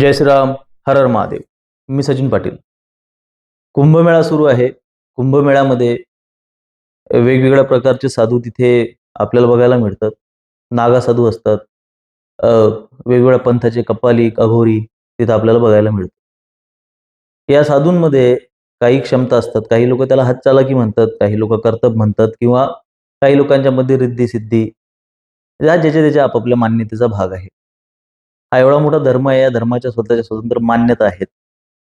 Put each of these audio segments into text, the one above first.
जय श्रीराम हर हर महादेव. मी सचिन पाटील. कुंभमेळा सुरू आहे. कुंभमेळ्यामध्ये वेगवेगळ्या प्रकारचे साधू तिथे आपल्याला बघायला मिळतात. नागा साधू असतात. वेगवेगळ्या पंथाचे कपाली अघोरी तिथं आपल्याला बघायला मिळतात या साधूंमध्ये काही क्षमता असतात. काही लोक त्याला हात चालाकी म्हणतात. काही लोक कर्तब म्हणतात किंवा काही लोकांच्या मध्ये रिद्धी सिद्धी या ज्याच्या त्याच्या आपापल्या मान्यतेचा भाग आहे. हा एवढा मोठा धर्म आहे या धर्माच्या स्वतःच्या स्वतंत्र मान्यता आहेत.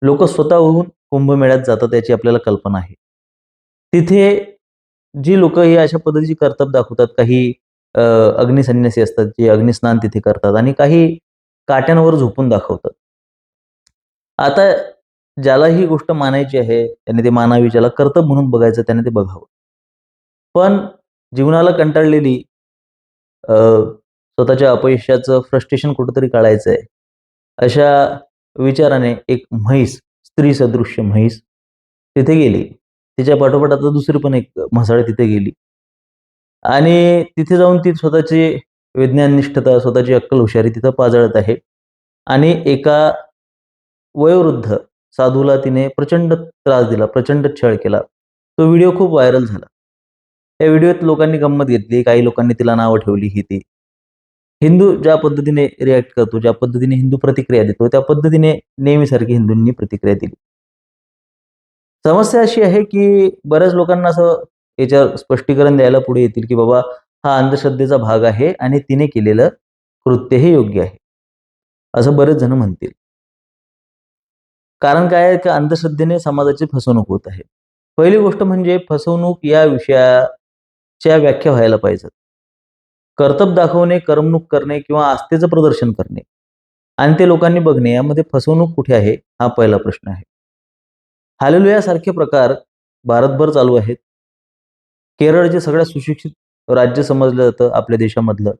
लोक स्वतःहून कुंभमेळ्यात जातात याची आपल्याला कल्पना आहे. तिथे जी लोक ही अशा पद्धतीची कर्तब दाखवतात काही अग्निसन्यासी असतात जे अग्निस्नान तिथे करतात आणि काही काट्यांवर झोपून दाखवतात. आता ज्याला ही गोष्ट मानायची आहे त्याने ते मानावी ज्याला कर्तब म्हणून बघायचं त्याने ते बघावं. पण जीवनाला कंटाळलेली स्वतःच्या अपयशाचं फ्रस्ट्रेशन कुठंतरी काढायचं आहे अशा विचाराने एक म्हैस स्त्री सदृश्य म्हैस तिथे गेली. तिच्या पाठोपाठ आता दुसरी पण एक म्हसाळ तिथे गेली. आणि तिथे जाऊन ती स्वतःची विज्ञाननिष्ठता स्वतःची अक्कल हुशारी तिथं पाजळत आहे. आणि एका वयोवृद्ध साधूला तिने प्रचंड त्रास दिला प्रचंड छळ केला. तो व्हिडिओ खूप व्हायरल झाला. त्या व्हिडिओत लोकांनी गंमत घेतली काही लोकांनी तिला नावं ठेवली ही ती. हिंदू ज्या पद्धतीने रिॲक्ट करतो ज्या पद्धतीने हिंदू प्रतिक्रिया देतो त्या पद्धतीने नेहमीसारखी हिंदूंनी प्रतिक्रिया दिली. समस्या अशी आहे की बऱ्याच लोकांना असं याच्यावर स्पष्टीकरण द्यायला पुढे येतील की बाबा हा अंधश्रद्धेचा भाग आहे आणि तिने केलेलं कृत्य हे योग्य आहे. असं बरेच जण म्हणतील. कारण काय आहे की अंधश्रद्धेने समाजाची फसवणूक होत आहे. पहिली गोष्ट म्हणजे फसवणूक या विषयाच्या व्याख्या व्हायला पाहिजेत. कर्तब दाखवणे करमणूक करणे किंवा आस्थेचं प्रदर्शन करणे. आणि ते लोकांनी बघणे यामध्ये फसवणूक कुठे आहे हा पहिला प्रश्न आहे. हालेलुयासारखे प्रकार भारतभर चालू आहेत. केरळ जे सगळ्यात सुशिक्षित राज्य समजलं जातं आपल्या देशामधलं.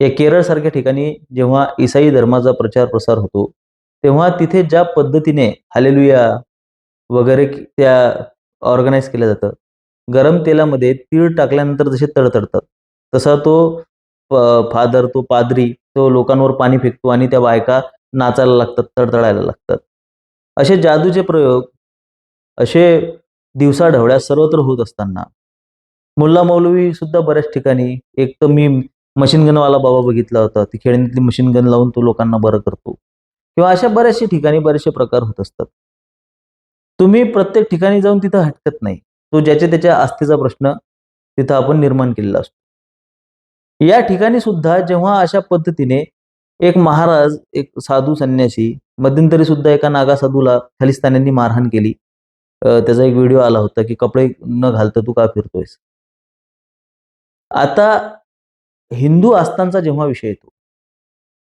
या केरळसारख्या ठिकाणी जेव्हा इसाई धर्माचा प्रचार प्रसार होतो तेव्हा तिथे ज्या पद्धतीने हालेलुया वगैरे त्या ऑर्गनाईज केलं जातं गरम तेलामध्ये तीळ टाकल्यानंतर जसे तडतडतात तसा तो फादर तो पादरी तो लोकांवर पाणी फेकतो आणि त्या बायका नाचायला लागतात तडतडायला लागतात. असे जादूचे प्रयोग असे दिवसाढवळ्या सर्वत्र होत असताना मुल्ला मौलवी सुद्धा बऱ्याच ठिकाणी एक तर मी मशीन गनवाला बाबा बघितला होता ती खेळणीतली मशीन गन लावून तो लोकांना बरं करतो. किंवा अशा बऱ्याचशा ठिकाणी बरेचसे प्रकार होत असतात. तुम्ही प्रत्येक ठिकाणी जाऊन तिथं हटकत नाही. तो ज्याच्या त्याच्या आस्थेचा प्रश्न तिथं आपण निर्माण केलेला असतो. या ठिकाणी सुद्धा जेव्हा अशा पद्धतीने एक महाराज एक साधू संन्यासी मध्यंतरी सुद्धा एका नागा साधूला खलिस्तान्यांनी मारहाण केली. त्याचा एक व्हिडिओ आला होता की कपडे न घालता तू का फिरतोयस? आता हिंदू आस्थांचा जेव्हा विषय येतो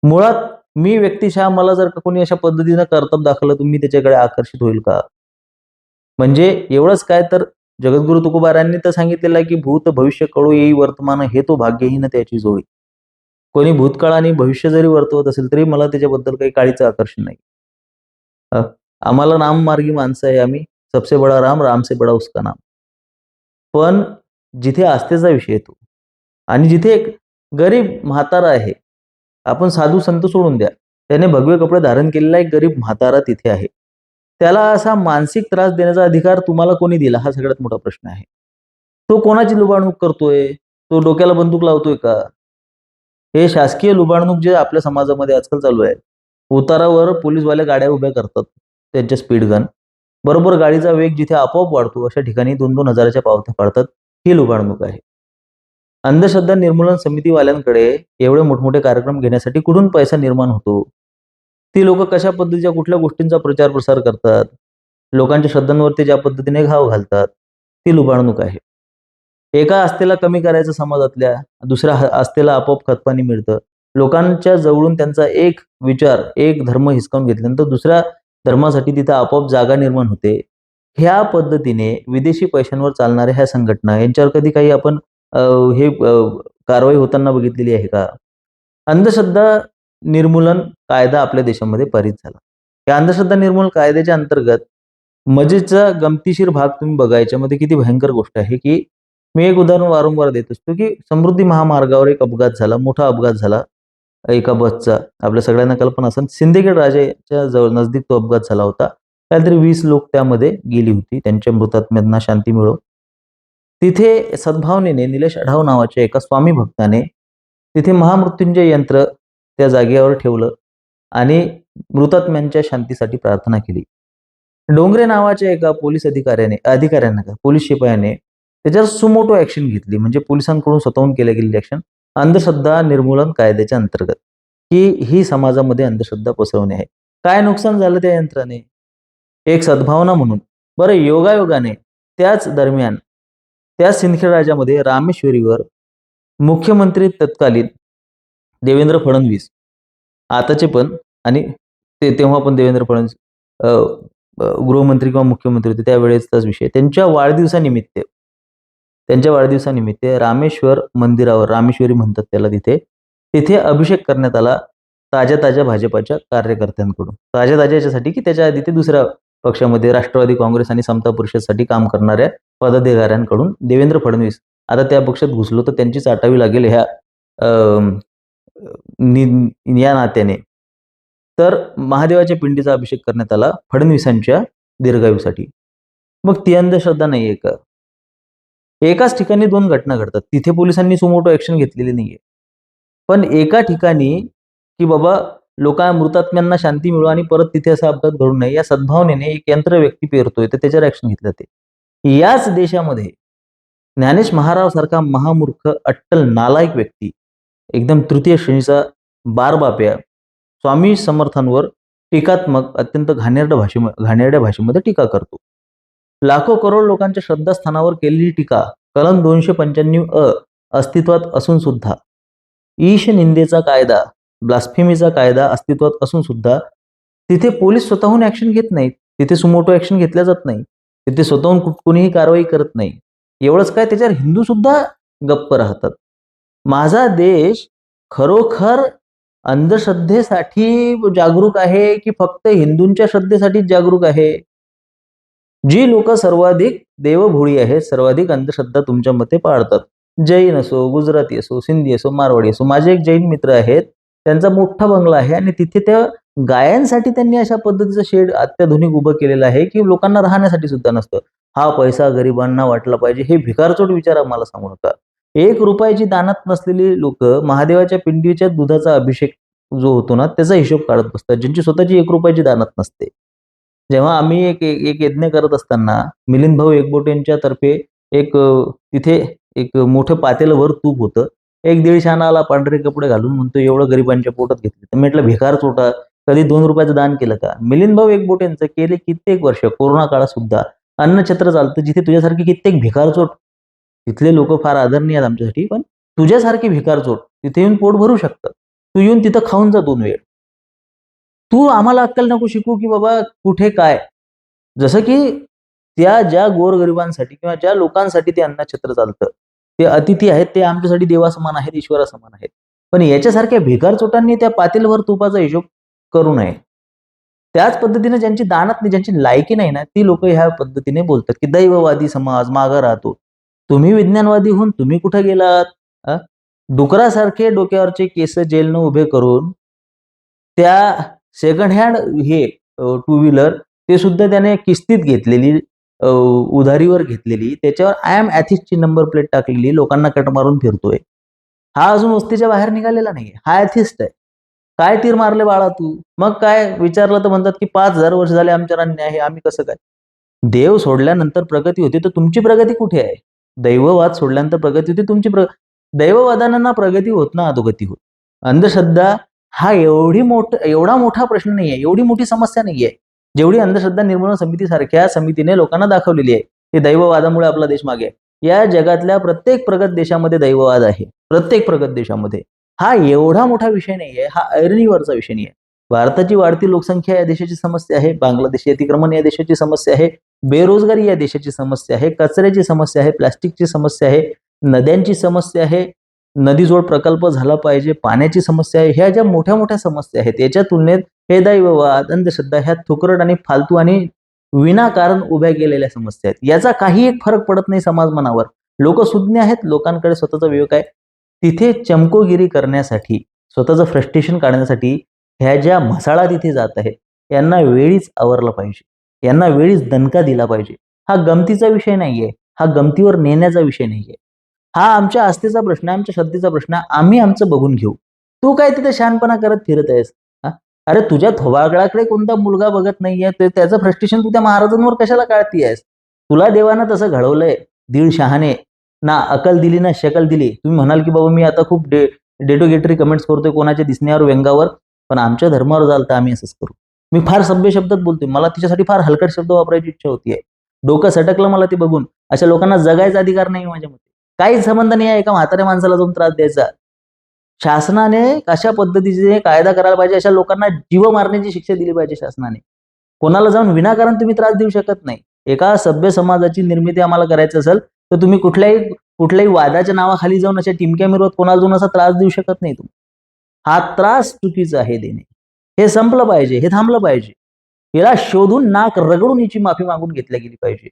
मुळात मी व्यक्तिशः मला जर का कोणी अशा पद्धतीनं कर्तब दाखवलं तुम्ही त्याच्याकडे आकर्षित होईल का? म्हणजे एवढंच काय तर जगद्गुरु तुकोबारांनी तर सांगितलेलं आहे की भूत भविष्य कळू येई वर्तमान हे तो भाग्यहीन त्याची जोडी. कोणी भूतकाळ आणि भविष्य जरी वर्तवत असेल तरी मला त्याच्याबद्दल काही काळीचं आकर्षण नाही. आम्हाला नाम मार्गी माणसं आहे आम्ही. सबसे बडा राम राम से बडा उसका नाम. पण जिथे आस्थेचा विषय येतो आणि जिथे एक गरीब म्हातारा आहे आपण साधू संत सोडून द्या. त्याने भगवे कपडे धारण केलेला एक गरीब म्हातारा तिथे आहे. त्याला असा मानसिक त्रास देण्याचा अधिकार तुम्हाला कोणी दिला? हा सगळ्यात मोठा प्रश्न आहे. तो कोणाची लुबाडणूक करतोय? तो डोक्याला बंदूक लावतोय का? हे शासकीय लुबाडणूक जे आपल्या समाजामध्ये आजकाल चालू आहे. उतारावर पोलीसवाले गाड्या उभ्या करतात त्यांच्या स्पीड गन. बरोबर गाडीचा वेग जिथे आपोआप वाढतो अशा ठिकाणी दोन दोन हजाराच्या पावत्या पाडतात. ही लुबाडणूक आहे. अंधश्रद्धा निर्मूलन समितीवाल्यांकडे एवढे मोठमोठे कार्यक्रम घेण्यासाठी कुठून पैसा निर्माण होतो? ती लोक कशा पद्धतीच्या कुठल्या गोष्टींचा प्रचार प्रसार करतात? लोकांच्या श्रद्धांवरती ज्या पद्धतीने घाव घालतात ती लुबाडणूक आहे. एका आस्थेला कमी करायचं समाजातल्या दुसऱ्या आस्थेला आपोआप खतपाणी मिळतं. लोकांच्या जवळून त्यांचा एक विचार एक धर्म हिसकावून घेतल्यानंतर दुसऱ्या धर्मासाठी तिथं आपोआप जागा निर्माण होते. ह्या पद्धतीने विदेशी पैशांवर चालणाऱ्या ह्या संघटना यांच्यावर कधी काही आपण हे कारवाई होताना बघितलेली आहे का? अंधश्रद्धा निर्मूलन कायदा आपल्या देशामध्ये पारित झाला. या अंधश्रद्धा निर्मूलन कायद्याच्या अंतर्गत मजेचा गमतीशीर भाग तुम्ही बघायच्या मध्ये किती भयंकर गोष्ट आहे की मी एक उदाहरण वारंवार देत असतो की समृद्धी महामार्गावर एक अपघात झाला मोठा अपघात झाला एका बसचा. आपल्या सगळ्यांना कल्पना असेल सिंदखेड राजाच्या जवळ नजदीक तो अपघात झाला होता. काहीतरी वीस लोक त्यामध्ये गेली होती त्यांच्या मृतात्म्यांना शांती मिळो. तिथे सद्भावनेने निलेश अढाव नावाच्या एका स्वामी भक्ताने तिथे महामृत्युंजय यंत्र त्या जागेवर ठेवलं आणि मृतात्म्यांच्या शांतीसाठी प्रार्थना केली. डोंगरे नावाच्या एका पोलीस अधिकाऱ्याने अधिकाऱ्यांना का पोलीस शिपायाने त्याच्यावर सुमोटो ऍक्शन घेतली. म्हणजे पोलिसांकडून स्वतःहून केल्या गेलेली ऍक्शन अंधश्रद्धा निर्मूलन कायद्याच्या अंतर्गत. की ही समाजामध्ये अंधश्रद्धा पसरवणे आहे. काय नुकसान झालं त्या यंत्राने? एक सद्भावना म्हणून. बरं योगायोगाने त्याच दरम्यान त्या सिंदखेड राज्यामध्ये रामेश्वरीवर मुख्यमंत्री तत्कालीन देवेंद्र फडणवीस. आताचे पण आणि ते तेव्हा पण देवेंद्र फडणवीस गृहमंत्री किंवा मुख्यमंत्री होते त्यावेळेसचाच विषय. त्यांच्या वाढदिवसानिमित्त त्यांच्या वाढदिवसानिमित्त रामेश्वर मंदिरावर रामेश्वरी म्हणतात त्याला तिथे तिथे अभिषेक करण्यात आला ताज्या ताज्या भाजपाच्या कार्यकर्त्यांकडून. ताज्या ताज्या याच्यासाठी की त्याच्या आधी ते दुसऱ्या पक्षामध्ये राष्ट्रवादी काँग्रेस आणि समता परिषदसाठी काम करणाऱ्या पदाधिकाऱ्यांकडून देवेंद्र फडणवीस आता त्या पक्षात घुसलो तर त्यांची चाटावी लागेल ह्या नि- या नात्याने. तर महादेवाच्या पिंडीचा अभिषेक करण्यात आला फडणवीसांच्या दीर्घायूसाठी. मग ती अंधश्रद्धा नाही आहे का? एकाच ठिकाणी दोन घटना घडतात. तिथे पोलिसांनी सुमोटो ऍक्शन घेतलेली नाहीये. पण एका ठिकाणी की बाबा लोकांना मृतात्म्यांना शांती मिळो आणि परत तिथे असा अपघात घडू नये या सद्भावनेने एक यंत्र व्यक्ती पेरतोय तर त्याच्यावर ऍक्शन घेतलं जाते याच देशामध्ये ज्ञानेश महाराव सारखा महामूर्ख अट्टल नालायक व्यक्ती एकदम तृतीय श्रेणीचा बारबाप्या स्वामी समर्थांवर टीकात्मक अत्यंत घाणेरड्या भाषे घाणेरड्या भाषेमध्ये टीका करतो. लाखो करोड लोकांच्या श्रद्धास्थानावर केलेली टीका कलम दोनशे पंच्याण्णव अ अस्तित्वात असून सुद्धा ईश निंदेचा कायदा ब्लास्फेमीचा कायदा अस्तित्वात असून सुद्धा तिथे पोलीस स्वतःहून ऍक्शन घेत नाहीत तिथे सुमोटो ऍक्शन घेतल्या जात नाही तिथे स्वतःहून कुठ कुणीही कारवाई करत नाही. एवढंच काय त्याच्यावर हिंदू सुद्धा गप्प राहतात. माझा देश खरोखर अंधश्रद्धेसाठी जागरूक आहे की फक्त हिंदूंच्या श्रद्धेसाठी जागरूक आहे? जी लोक सर्वाधिक देवभोळी आहेत सर्वाधिक अंधश्रद्धा तुमच्या मते पाळतात. जैन असो गुजराती असो सिंधी असो मारवाडी असो माझे एक जैन मित्र आहेत त्यांचा मोठा बंगला आहे आणि तिथे त्या गायांसाठी त्यांनी अशा पद्धतीचं शेड अत्याधुनिक उभं केलेलं आहे की लोकांना राहण्यासाठी सुद्धा नसतं. हा पैसा गरिबांना वाटला पाहिजे हे भिकारचोट विचार आम्हाला सांगू नका एक रुपयाची दानात नसलेली लोक महादेवाच्या पिंडीच्या दुधाचा अभिषेक जो होतो ना त्याचा हिशोब काढत बसतात ज्यांची स्वतःची एक रुपयाची दानात नसते. जेव्हा आम्ही एक एक यज्ञ करत असताना मिलिंद भाऊ एकबोटेंच्या तर्फे एक तिथे एक मोठं पातेलभर तूप होतं. एक दीड आला पांढरे कपडे घालून म्हणतो एवढं गरिबांच्या पोटात घेतले तर म्हटलं भिकार चोटा कधी दोन रुपयाचं दान केलं का? मिलिंद भाऊ एकबोटेंचं केले कित्येक वर्ष कोरोना काळात सुद्धा अन्नछत्र चालतं जिथे तुझ्यासारखी कित्येक भिकारचोट तिथले लोक फार आदरणीय आहेत आमच्यासाठी पण तुझ्यासारखी भिकारचोट तिथे येऊन पोट भरू शकतात. तू येऊन तिथं खाऊन जा दोन वेळ. तू आम्हाला अक्कल नको शिकू की बाबा कुठे काय? जसं की त्या ज्या गोरगरिबांसाठी किंवा ज्या लोकांसाठी ते अन्नछत्र चालतं. ते अतिथी आहेत ते आमच्यासाठी देवासमान आहेत ईश्वरासमान आहेत. पण याच्यासारख्या भिकार चोटांनी त्या पातेलवर तुपाचा हिशोब करू नये. त्याच पद्धतीने ज्यांची दानात नाही ज्यांची लायकी नाही ना ती लोक ह्या पद्धतीने बोलतात की दैववादी समाज मागा राहतो. तुम्ही विज्ञानवादी होऊन तुम्ही कुठे गेलात? डुकरासारखे डोक्यावरचे केस जेलनं उभे करून त्या सेकंड हँड हे टू व्हीलर ते सुद्धा त्याने किस्तीत घेतलेली उधारीवर घेतलेली. त्याच्यावर आय एम ची नंबर प्लेट टाकलेली. लोकांना कट मारून फिरतोय. हा अजून वस्तीच्या बाहेर निघालेला नाहीये. हा ॲथिस्ट आहे. काय तीर मारले बाळा तू? मग काय? विचारलं तर म्हणतात की पाच हजार वर्ष झाले आमच्यावर अन्याय आहे. आम्ही कसं काय? देव सोडल्यानंतर प्रगती होती. तर तुमची प्रगती कुठे आहे? दैववाद सोडल्यानंतर प्रगती होती. तुमची प्र दैववादांना प्रगती होत ना अधोगती होत. अंधश्रद्धा हा एवढी मोठ एवढा मोठा प्रश्न नाहीये. एवढी मोठी समस्या नाहीये. जेवढी अंधश्रद्धा निर्मूलन समितीसारख्या समितीने लोकांना दाखवलेली आहे की दैववादामुळे आपला देश मागे या जगातल्या प्रत्येक प्रगत देशामध्ये दैववाद आहे. प्रत्येक प्रगत देशामध्ये. हा एवढा मोठा विषय नाहीये. हा ऐरणीवरचा विषय नाही आहे भारताची वाढती लोकसंख्या या देशाची समस्या आहे. बांगलादेशी अतिक्रमण या देशाची समस्या आहे. बेरोजगारी या देशाची समस्या आहे कचऱ्याची समस्या आहे प्लास्टिकची समस्या आहे नद्यांची समस्या आहे नदीजोड प्रकल्प झाला पाहिजे पाण्याची समस्या आहे ह्या ज्या मोठ्या मोठ्या समस्या आहेत याच्या तुलनेत हे दैववाद अंधश्रद्धा ह्या थुकरट आणि फालतू आणि विनाकारण उभ्या केलेल्या समस्या आहेत. याचा काही एक फरक पडत नाही समाज मनावर. लोक सुज्ञ आहेत लोकांकडे स्वतःचा विवेक आहे. तिथे चमकोगिरी करण्यासाठी स्वतःचं फ्रस्ट्रेशन काढण्यासाठी ह्या ज्या म्हसाळा तिथे जात आहेत यांना वेळीच आवरलं पाहिजे. यांना वेळीच दणका दिला पाहिजे. हा गमतीचा विषय नाहीये. हा गमतीवर नेण्याचा विषय नाहीये. हा आमच्या आस्थेचा प्रश्न आहे आमच्या श्रद्धेचा प्रश्न आम्ही आमचं बघून घेऊ. तू काय तिथे शहाणपणा करत फिरत आहेस? हा? अरे तुझ्या थोबागळाकडे कोणता मुलगा बघत नाहीये? ते त्याचं फ्रस्ट्रेशन तू त्या महाराजांवर कशाला काढतीयस तुला देवानं तसं घडवलंय. दीड शहाणे. ना अकल दिली ना शकल दिली. तुम्ही म्हणाल की बाबा मी आता खूप डे डेटोगेटरी कमेंट्स करतोय कोणाच्या दिसण्यावर व्यंगावर. पण आमच्या धर्मावर जाल तर आम्ही असंच करू. मी फार सभ्य शब्दात बोलतोय. मला तिच्यासाठी फार हलकट शब्द वापरायची इच्छा होतीये डोकं सटकलं मला ते बघून. अशा लोकांना जगायचा अधिकार नाही माझ्या मते. काहीच संबंध नाही आहे. एका म्हाताऱ्या माणसाला जाऊन त्रास द्यायचा. शासनाने कशा पद्धतीचे कायदा करायला पाहिजे? अशा लोकांना जीव मारण्याची शिक्षा दिली पाहिजे शासनाने. कोणाला जाऊन विनाकारण तुम्ही त्रास देऊ शकत नाही. एका सभ्य समाजाची निर्मिती आम्हाला करायची असेल तर तुम्ही कुठल्याही कुठल्याही वादाच्या नावाखाली जाऊन अशा टिमक्या मिरवत कोणाला जाऊन असा त्रास देऊ शकत नाही तुम्ही. हा त्रास चुकीचा आहे देणे. हे संपलं पाहिजे हे थांबलं पाहिजे. हिला शोधून नाक रगडून हिची माफी मागून घेतल्या गेली पाहिजे.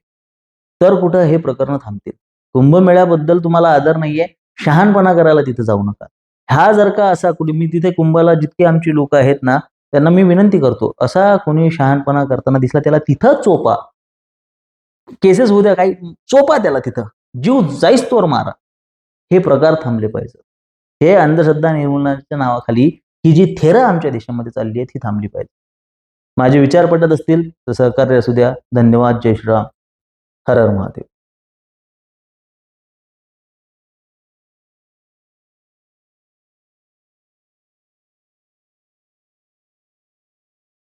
तर कुठं हे प्रकरण थांबतील? कुंभमेळ्याबद्दल तुम्हाला आदर नाहीये. शहाणपणा करायला तिथे जाऊ नका. हा जर का असा कुणी मी तिथे कुंभाला जितके आमची लोक आहेत ना त्यांना मी विनंती करतो असा कोणी शहाणपणा करताना दिसला त्याला तिथं चोपा. केसेस उद्या काही चोपा त्याला तिथं. जीव जाईस्तोर मारा. हे प्रकार थांबले पाहिजे हे अंधश्रद्धा निर्मूलनाच्या नावाखाली ही जी थेरं आमच्या देशामध्ये चालली आहे ती थांबली पाहिजे. माझे विचार पटत असतील तर सहकार्य असू द्या. धन्यवाद. जय श्रीराम. हर हर महादेव.